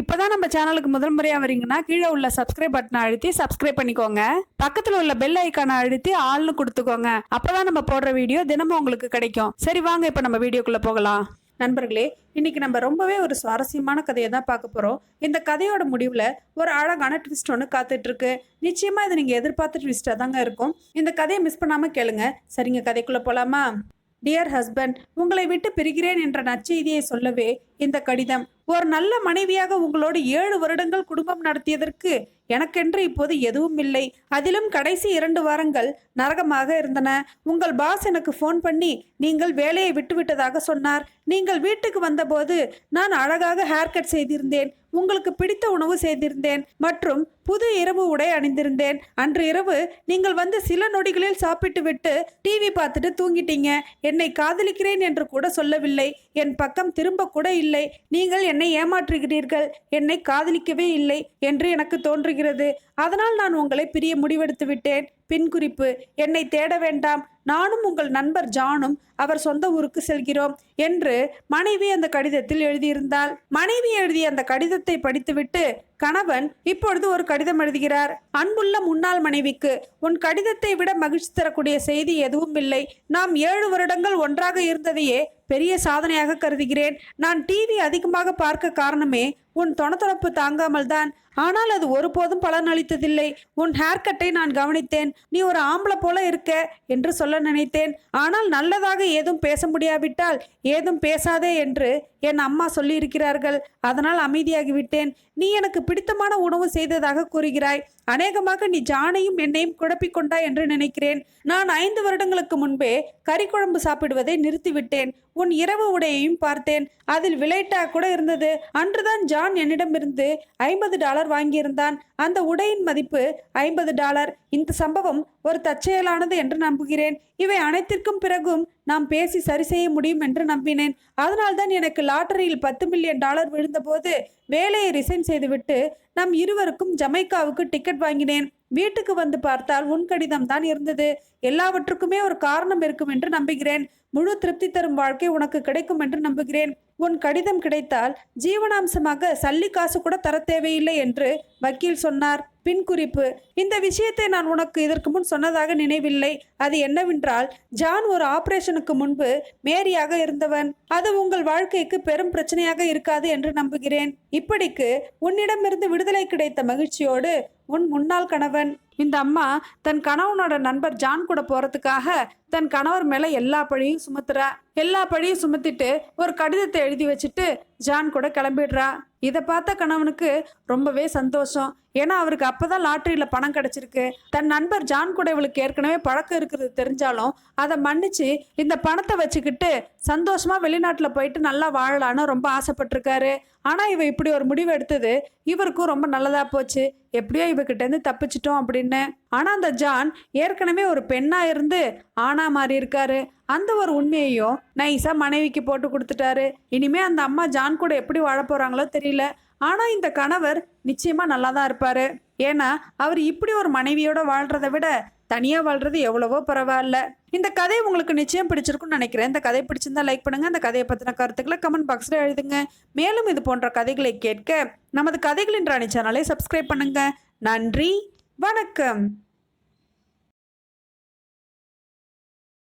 இப்போதான் நம்ம சேனலுக்கு முதல் முறையாக வரீங்கன்னா கீழே உள்ள சப்ஸ்கிரைப் பட்டனை அழுத்தி சப்ஸ்கிரைப் பண்ணிக்கோங்க. பக்கத்தில் உள்ள பெல் ஐக்கானை அழுத்தி ஆள்னு கொடுத்துக்கோங்க. அப்போதான் நம்ம போடுற வீடியோ தினமும் உங்களுக்கு கிடைக்கும். சரி வாங்க இப்போ நம்ம வீடியோக்குள்ளே போகலாம். நண்பர்களே இன்னைக்கு நம்ம ரொம்பவே ஒரு சுவாரஸ்யமான கதையை தான் பார்க்க போகிறோம் இந்த கதையோட முடிவில் ஒரு அழகான ட்விஸ்ட் ஒன்று காத்துட்ருக்கு. நிச்சயமாக இதை இது நீங்க எதிர்பார்த்த ட்விஸ்ட்டாக தாங்க இருக்கும். இந்த கதையை மிஸ் பண்ணாமல் கேளுங்க. சரிங்க கதைக்குள்ளே போகலாமா டியர் ஹஸ்பண்ட் உங்களை விட்டு பிரிகிறேன் என்ற நற்செய்தியை சொல்லவே இந்த கடிதம் ஒரு நல்ல மனைவியாக உங்களோடு ஏழு வருடங்கள் குடும்பம் நடத்தியதற்கு எனக்கென்று இப்போது எதுவும் இல்லை. அதிலும் கடைசி இரண்டு வாரங்கள் நரகமாக இருந்தன. உங்கள் பாஸ் எனக்கு ஃபோன் பண்ணி நீங்கள் வேலையை விட்டுவிட்டதாக சொன்னார். நீங்கள் வீட்டுக்கு வந்தபோது நான் அழகாக ஹேர் கட் செய்திருந்தேன். உங்களுக்கு பிடித்த உணவு செய்திருந்தேன். மற்றும் புது இரவு உடை அணிந்திருந்தேன். அன்று இரவு நீங்கள் வந்து சில நொடிகளில் சாப்பிட்டு விட்டு டிவி பார்த்துட்டு தூங்கிட்டீங்க. என்னை காதலிக்கிறேன் என்று கூட சொல்லவில்லை. என் பக்கம் திரும்ப கூட இல்லை. நீங்கள் என்னை ஏமாற்றுகிறீர்கள்? என்னை காதலிக்கவே இல்லை என்று எனக்கு தோன்றுகிறது. அதனால் நான் உங்களை பிரிய முடிவெடுத்து விட்டேன் பின் குறிப்பு என்னை தேட வேண்டாம். நானும் உங்கள் நண்பர் ஜானும் அவர் சொந்த ஊருக்கு செல்கிறோம் என்று மனைவி அந்த கடிதத்தில் எழுதியிருந்தாள். மனைவி எழுதிய அந்த கடிதத்தை படித்துவிட்டு கணவன் இப்பொழுது ஒரு கடிதம் எழுதுகிறார். அன்புள்ள முன்னாள் மனைவிக்கு உன் கடிதத்தை விட மகிழ்ச்சி தரக்கூடிய செய்தி எதுவும் இல்லை. நாம் ஏழு வருடங்கள் ஒன்றாக இருந்ததையே பெரிய சாதனையாக கருதுகிறேன். நான் டிவி அதிகமாக பார்க்க காரணமே உன் தொணத்தொணப்பு தாங்காமல் தான் ஆனால் அது ஒருபோதும் பலன் அளித்ததில்லை உன் ஹேர்கட்டை நான் கவனித்தேன். நீ ஒரு ஆம்பளை போல இருக்க என்று சொல்ல நினைத்தேன். ஆனால் நல்லதாக ஏதும் பேச முடியாவிட்டால் ஏதும் பேசாதே என்று என் அம்மா சொல்லியிருக்கிறார்கள் அதனால் அமைதியாகிவிட்டேன். நீ எனக்கு பிடித்தமான உணவு செய்ததாக கூறுகிறாய். அநேகமாக நீ ஜானையும் என்னையும் குழப்பிக்கொண்டாய் என்று நினைக்கிறேன். நான் ஐந்து வருடங்களுக்கு முன்பே கறி குழம்பு சாப்பிடுவதை நிறுத்திவிட்டேன். உன் இரவு உடையையும் பார்த்தேன். அதில் விளைட்டா கூட இருந்தது. அன்றுதான் ஜான் என்னிடமிருந்து ஐம்பது டாலர் வாங்கியிருந்தான். அந்த உடையின் மதிப்பு ஐம்பது டாலர். இந்த சம்பவம் ஒரு தற்செயலானது என்று நம்புகிறேன். இவை அனைத்திற்கும் பிறகும் நாம் பேசி சரி செய்ய முடியும் என்று நம்பினேன். அதனால்தான் எனக்கு லாட்டரியில் பத்து மில்லியன் டாலர் விழுந்தபோது வேலையை ரிசைன் செய்துவிட்டு நம் இருவருக்கும் ஜமைக்காவுக்கு டிக்கெட் வாங்கினேன். வீட்டுக்கு வந்து பார்த்தால் உன் கடிதம் தான் இருந்தது. எல்லாவற்றுக்குமே ஒரு காரணம் இருக்கும் என்று நம்புகிறேன். முழு திருப்தி தரும் வாழ்க்கை உனக்கு கிடைக்கும் என்று நம்புகிறேன். உன் கடிதம் கிடைத்தால் ஜீவனாம்சமாக சல்லி காசு கூட தர தேவையில்லை என்று வக்கீல் சொன்னார். பின் குறிப்பு இந்த விஷயத்தை நான் உனக்கு இதற்கு முன் சொன்னதாக நினைவில்லை. அது என்னவென்றால் ஜான் ஒரு ஆபரேஷனுக்கு முன்பு மேரியாக இருந்தவன். அது உங்கள் வாழ்க்கைக்கு பெரும் பிரச்சனையாக இருக்காது என்று நம்புகிறேன். இப்படிக்கு உன்னிடமிருந்து விடுதலை கிடைத்த மகிழ்ச்சியோடு உன் முன்னாள் கணவன். இந்த அம்மா தன் கணவனோட நண்பர் ஜான் கூட போறதுக்காக தன் கணவர் மேல எல்லா பழியும் சுமத்துறா. எல்லா பழியும் சுமத்திட்டு ஒரு கடிதத்தை எழுதி வச்சுட்டு ஜான் கூட கிளம்பிடுறா. இதை பார்த்த கணவனுக்கு ரொம்பவே சந்தோஷம். ஏன்னா அவருக்கு அப்போதான் லாட்டரியில் பணம் கிடைச்சிருக்கு. தன் நண்பர் ஜான் கூட இவளுக்கு ஏற்கனவே பழக்கம் இருக்கிறது தெரிஞ்சாலும் அதை மன்னிச்சு இந்த பணத்தை வச்சுக்கிட்டு சந்தோஷமா வெளிநாட்டில் போயிட்டு நல்லா வாழலான்னு ரொம்ப ஆசைப்பட்டிருக்காரு. ஆனால் இவ இப்படி ஒரு முடிவு எடுத்தது இவருக்கும் ரொம்ப நல்லதாக போச்சு. எப்படியோ இவகிட்டேருந்து தப்பிச்சிட்டோம் அப்படின்னு. ஆனால் அந்த ஜான் ஏற்கனவே ஒரு பெண்ணாக இருந்து ஆணா மாறி இருக்காரு. அந்த ஒரு உண்மையையும் நைஸாக மனைவிக்கு போட்டு கொடுத்துட்டாரு. இனிமே அந்த அம்மா ஜான் கூட எப்படி வாழ தெரியல. ஆனால் இந்த கணவர் நிச்சயமாக நல்லா தான் இருப்பார். ஏன்னா அவர் இப்படி ஒரு மனைவியோட வாழ்கிறத விட தனியா வாழ்றது எவ்வளவோ பரவாயில்ல. இந்த கதை உங்களுக்கு நிச்சயம் பிடிச்சிருக்கும்னு நினைக்கிறேன். இந்த கதை பிடிச்சிருந்தா லைக் பண்ணுங்க. இந்த கதையை பத்தின கருத்துக்களை கமெண்ட் பாக்ஸ்ல எழுதுங்க. மேலும் இது போன்ற கதைகளை கேட்க நமது கதைகளின் ராணி சேனலை சப்ஸ்கிரைப் பண்ணுங்க. நன்றி. வணக்கம்.